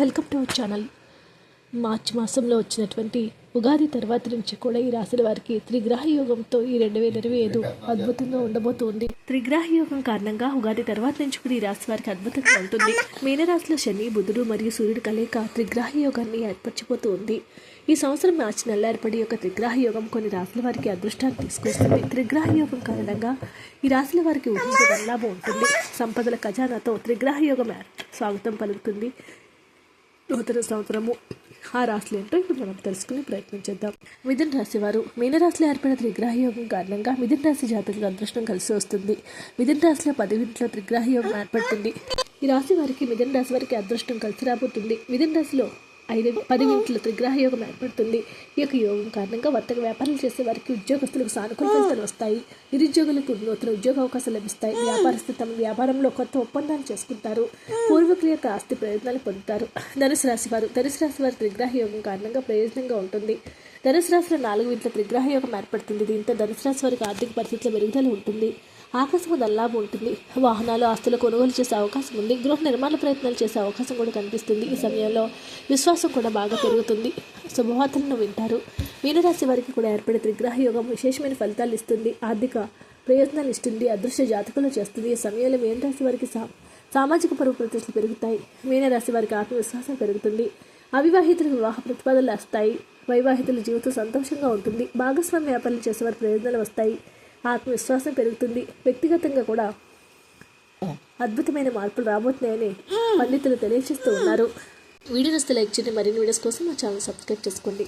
Welcome to our channel. మార్చి మాసంలో వచ్చినటువంటి ఉగాది తర్వాత నుంచి కూడా ఈ రాశుల వారికి త్రిగ్రహ యోగంతో ఈ రెండు వేల ఇరవై ఐదు అద్భుతంగా ఉండబోతుంది. త్రిగ్రహ యోగం కారణంగా ఉగాది తర్వాత నుంచి కూడా ఈ రాశి వారికి అద్భుతంగా ఉంటుంది మీనరాశిలో శని బుధుడు మరియు సూర్యుడు కలయిక త్రిగ్రహ యోగాన్ని ఏర్పరచిపోతుంది ఈ సంవత్సరం మార్చి నెల ఏర్పడి యొక్క త్రిగ్రహ యోగం కొన్ని రాశుల వారికి అదృష్టాన్ని తీసుకొస్తుంది. త్రిగ్రహ యోగం కారణంగా ఈ రాశుల వారికి ఊహించే లాభం ఉంటుంది. సంపదల ఖజానాతో త్రిగ్రహ యోగం స్వాగతం పలుకుతుంది. నూతన సంవత్సరము. ఆ రాశులు ఏంటో ఇప్పుడు మనం తెలుసుకునే ప్రయత్నం చేద్దాం. మిథున రాశి వారు మీనరాశిలో ఏర్పడిన త్రిగ్రహ యోగం కారణంగా మిథున రాశి జాతకులకు అదృష్టం కలిసి వస్తుంది. మిథున రాశిలో పదివింట్లో త్రిగ్రహ యోగం ఏర్పడుతుంది. ఈ రాశి వారికి మిథున రాశి వారికి అదృష్టం కలిసి రాబోతుంది. మిథున రాశిలో ఐదు పది ఇంట్లో త్రిగ్రహ యోగం ఏర్పడుతుంది. ఈ యొక్క యోగం కారణంగా వర్తక వ్యాపారాలు చేసే వారికి ఉద్యోగస్తులకు సానుకూల ఫలితాలు వస్తాయి. నిరుద్యోగులకు నూతన ఉద్యోగ అవకాశాలు లభిస్తాయి. వ్యాపారస్తులు తమ వ్యాపారంలో కొత్త ఒప్పందాలు చేసుకుంటారు. పూర్వీకుల యొక్క ఆస్తి ప్రయోజనాలు పొందుతారు. ధనుసు రాశి వారు ధనుసు రాశి వారి త్రిగ్రహ యోగం కారణంగా ప్రయోజనంగా ఉంటుంది. ధనుసు రాశిలో నాలుగు ఇంట్లో త్రిగ్రహ యోగం ఏర్పడుతుంది. దీంతో ధనుసు రాశి వారికి ఆర్థిక పరిస్థితిలో మెరుగుదల ఉంటుంది. ఆకాశం దల్లాభం ఉంటుంది. వాహనాలు ఆస్తులు కొనుగోలు చేసే అవకాశం ఉంది. గృహ నిర్మాణ ప్రయత్నాలు చేసే అవకాశం కూడా కనిపిస్తుంది. ఈ సమయంలో విశ్వాసం కూడా బాగా పెరుగుతుంది. శుభవార్తలను వింటారు. మీనరాశి వారికి కూడా ఏర్పడే త్రిగ్రహ యోగం విశేషమైన ఫలితాలు ఇస్తుంది. ఆర్థిక ప్రయోజనాలు ఇస్తుంది. అదృశ్య జాతకులు చేస్తుంది. ఈ సమయంలో మీనరాశి వారికి సా సామాజిక పరువు ప్రతిష్టలు పెరుగుతాయి. మీనరాశి వారికి ఆత్మవిశ్వాసం పెరుగుతుంది. అవివాహితులకు వివాహ ప్రతిపాదనలు వస్తాయి. వైవాహితుల జీవితం సంతోషంగా ఉంటుంది. భాగస్వామ్య వ్యాపారాలు చేసేవారి ప్రయోజనాలు వస్తాయి. ఆత్మవిశ్వాసం పెరుగుతుంది. వ్యక్తిగతంగా కూడా అద్భుతమైన మార్పులు రాబోతున్నాయని పండితులు తెలియజేస్తూ ఉన్నారు. వీడియో నస్తే లైక్ చేయండి. మరిన్ని వీడియోస్ కోసం మా ఛానల్ సబ్స్క్రైబ్ చేసుకోండి.